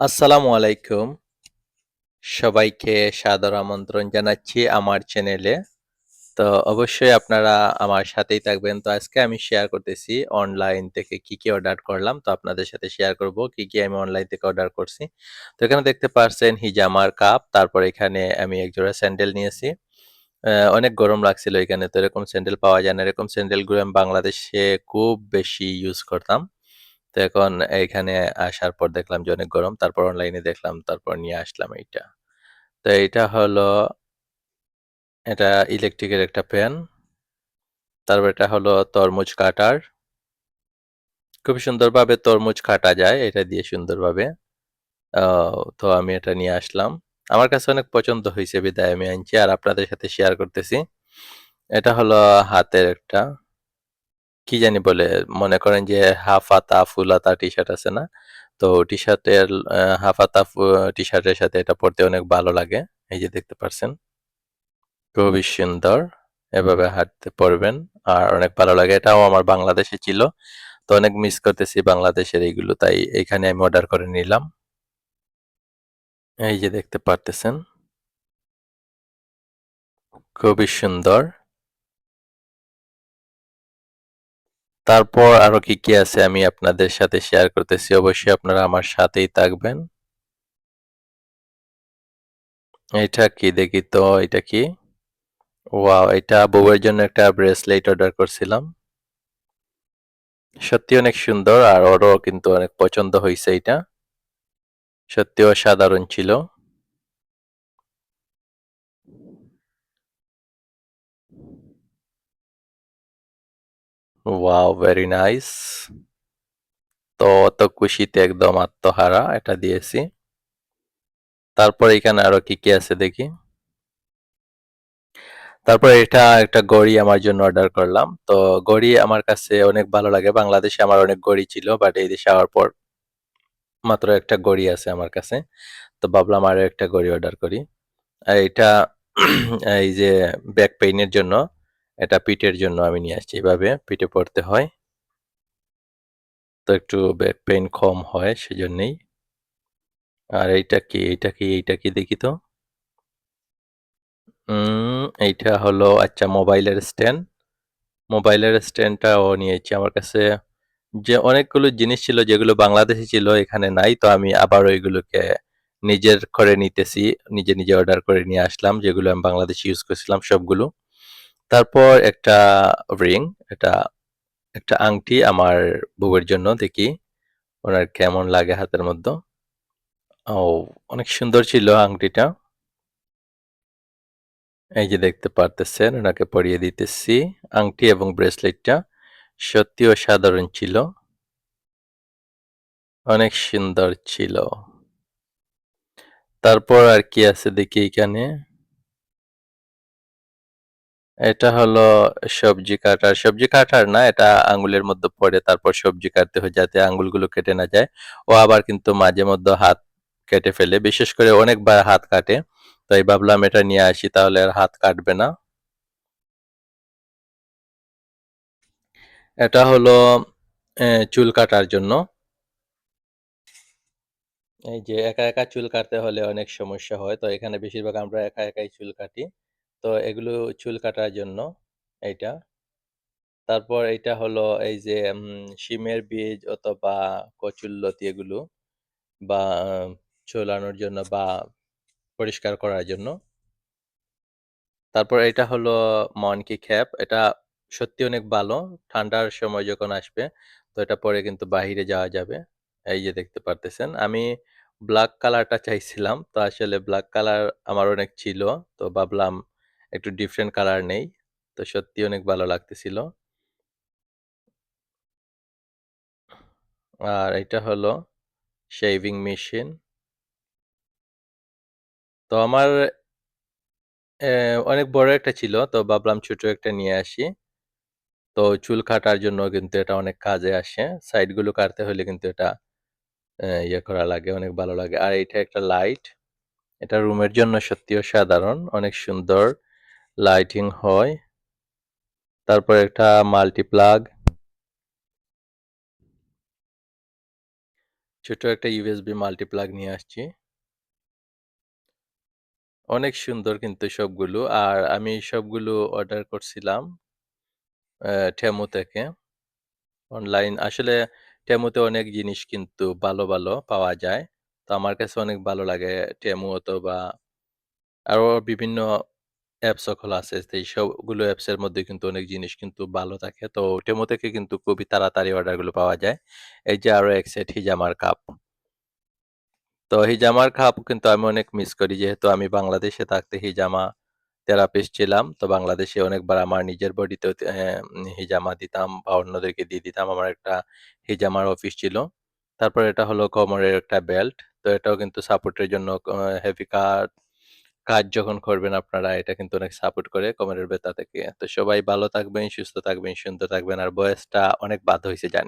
আসসালামু আলাইকুম। সবাইকে সাদর আমন্ত্রণ জানাচ্ছি আমার চ্যানেলে। তো অবশ্যই আপনারা আমার সাথেই থাকবেন। তো আজকে আমি শেয়ার করতেছি অনলাইন থেকে কি, কি অর্ডার করলাম। তো আপনাদের সাথে শেয়ার করব কি, কি আমি অনলাইন থেকে অর্ডার করছি। তো এখানে দেখতে পারছেন হিজামার কাপ, তারপর এখানে আমি একজোড়া স্যান্ডেল নিয়েছি। অনেক গরম লাগছিল এখানে তো এরকম স্যান্ডেল পাওয়া যায় না। এরকম স্যান্ডেলগুলো আমি বাংলাদেশে খুব বেশি ইউজ করতাম। তো এখন এইখানে আসার পর দেখলাম যে অনেক গরম। তারপর অনলাইনে দেখলাম, তারপর নিয়ে আসলাম এইটা। তো এইটা হলো এটা ইলেকট্রিকের একটা ফ্যান। তারপর এটা হলো তরমুজ কাটার। খুব সুন্দরভাবে তরমুজ কাটা যায় এটা দিয়ে সুন্দরভাবে। তো আমি এটা নিয়ে আসলাম। আমার কাছে অনেক পছন্দ হয়েছে বিদায় আমি আনছি আর আপনাদের সাথে শেয়ার করতেছি। এটা হলো হাতের একটা কি জানি বলে মনে করেন যে হাফ হাতা, ফুল হাতা টি-শার্ট আছে না? তো টি-শার্টের আ হাফ হাতা ফু টি-শার্টের সাথে এটা পড়তে অনেক ভালো লাগে। এই যে দেখতে পারছেন। খুবই সুন্দর। এভাবে হাঁটতে পড়বেন। আর অনেক ভালো লাগে। এটাও আমার বাংলাদেশে ছিল। তো অনেক মিস করতেছি বাংলাদেশের এইগুলো। তাই এখানে আমি অর্ডার করে নিলাম। এই যে দেখতে পারতেছেন। খুবই সুন্দর। তারপর আরও কি, কি আছে আমি আপনাদের সাথে শেয়ার করতেছি। অবশ্যই আপনারা আমার সাথেই থাকবেন। এটা কি দেখি তো এটা কি? ওয়াও! এটা বউয়ের জন্য একটা ব্রেসলেট অর্ডার করছিলাম। সত্যি অনেক সুন্দর আর ওরও কিন্তু অনেক পছন্দ হয়েছে এটা সত্যি অসাধারণ ছিল। ওয়াও! Very nice. তো অত খুশিতে একদম আত্মহারা এটা দিয়েছি। তারপর এখানে আরও কি, কি আছে দেখি। তারপর এটা একটা ঘড়ি আমার জন্য অর্ডার করলাম। তো ঘড়ি আমার কাছে অনেক ভালো লাগে। বাংলাদেশে আমার অনেক ঘড়ি ছিল। বাট এই দেশে আওয়ার পর মাত্র একটা ঘড়ি আছে আমার কাছে। তো ভাবলাম আরও একটা ঘড়ি অর্ডার করি। আর এটা এই যে ব্যাক পেইন এর জন্য, এটা পিঠের জন্য আমি নিয়ে আসছি। এভাবে পিঠে পড়তে হয়। তো একটু ব্যাক পেইন কম হয় সেজন্যেই। আর এইটা কি? এইটা কি? এইটা কি দেখি তো? এইটা হলো আচ্ছা মোবাইলের স্ট্যান্ড। মোবাইলের স্ট্যান্ডটাও নিয়েছি। আমার কাছে যে অনেকগুলো জিনিস ছিল যেগুলো বাংলাদেশে ছিল এখানে নাই। তো আমি আবার ওইগুলোকে নিজের করে নিতেছি। নিজে, নিজে অর্ডার করে নিয়ে আসলাম যেগুলো আমি বাংলাদেশে ইউজ করছিলাম সবগুলো। তারপর একটা রিং, এটা একটা আংটি আমার বউয়ের জন্য দেখি ওনার কেমন লাগে হাতের মধ্যে। ও অনেক সুন্দর ছিল আংটিটা। এই যে দেখতে পারতেছেন ওনাকে পরিয়ে দিতেছি। আংটি এবং ব্রেসলেটটা সত্যি অসাধারণ ছিল। অনেক সুন্দর ছিল। তারপর আর কি আছে দেখি এইখানে। এটা হলো সবজি কাটার। সবজি কাটার না এটা আঙ্গুলের মধ্যে পড়ে তারপর সবজি কাটতে হয় যাতে আঙ্গুলগুলো কেটে না যায়। ও আবার কিন্তু মাঝে মধ্যে হাত কেটে ফেলে। বিশেষ করে অনেকবার হাত কাটে। তাই ভাবলাম এটা নিয়ে আসি তাহলে আর হাত কাটবে না। এটা হলো চুল কাটার জন্য। এই যে একা, একা চুল কাটতে হলে অনেক সমস্যা হয়। তো এখানে বেশিরভাগ আমরা একা, একাই চুল কাটি। তো এগুলো চুল কাটার জন্য এইটা। তারপর এইটা হলো এই যে শিমের বীজ অথবা কচুল্লতি এগুলো বা ঝোলানোর জন্য বা পরিষ্কার করার জন্য। তারপর এটা হলো মনকি খ্যাপ এটা সত্যি অনেক ভালো। ঠান্ডার সময় যখন আসবে, তো এটা পরে কিন্তু বাহিরে যাওয়া যাবে। এই যে দেখতে পারতেছেন। আমি ব্ল্যাক কালারটা চাইছিলাম। তো আসলে ব্ল্যাক কালার আমার অনেক ছিল। তো ভাবলাম একটু ডিফারেন্ট কালার নেই। তো সত্যি অনেক ভালো লাগতেছিল। আর এটা হলো শেভিং মেশিন। তো আমার অনেক বড় একটা ছিল। তো ভাবলাম ছোট একটা নিয়ে আসি। তো চুল কাটার জন্য কিন্তু এটা অনেক কাজে আসে। সাইডগুলো কাটতে হলে কিন্তু এটা ইয়ে করা লাগে, অনেক ভালো লাগে। আর এটা একটা লাইট। এটা রুমের জন্য সত্যি অসাধারণ। অনেক সুন্দর লাইটিং হয়। তারপর একটা মাল্টি প্লাগ। ছোট একটা ইউএসবি মাল্টিপ্লাগ নিয়ে আসছি। অনেক সুন্দর কিন্তু সবগুলো। আর আমি সবগুলো অর্ডার করছিলাম Temu থেকে। অনলাইন আসলে Temu তে অনেক জিনিস কিন্তু ভালো, ভালো পাওয়া যায়। তো আমার কাছে অনেক ভালো লাগে Temu অথবা আরও বিভিন্ন অ্যাপসও খোলা আছে। তো এই সবগুলো অ্যাপসের মধ্যে কিন্তু অনেক জিনিস কিন্তু ভালো থাকে। তো Temu থেকে কিন্তু খুবই তাড়াতাড়ি অর্ডারগুলো পাওয়া যায়। এই যে আরও ১ সেট হিজামার কাপ। তো হিজামার কাপ কিন্তু আমি অনেক মিস করি। যেহেতু আমি বাংলাদেশে থাকতে হিজামা থেরাপিস্ট ছিলাম। তো বাংলাদেশে অনেকবার আমার নিজের বডিতেও অ্যা হিজামা দিতাম বা অন্যদেরকে দিয়ে দিতাম। আমার একটা হিজামার অফিস ছিল। তারপর এটা হলো কোমরের একটা বেল্ট। তো এটাও কিন্তু সাপোর্টের জন্য হেভি কাট কাজ যখন করবেন আপনারা এটা কিন্তু অনেক সাপোর্ট করে কোমরের ব্যথা থেকে। তো সবাই ভালো থাকবেন, সুস্থ থাকবেন, সুন্দর থাকবেন। আর বয়সটা অনেক বাদ হয়েছে জানি।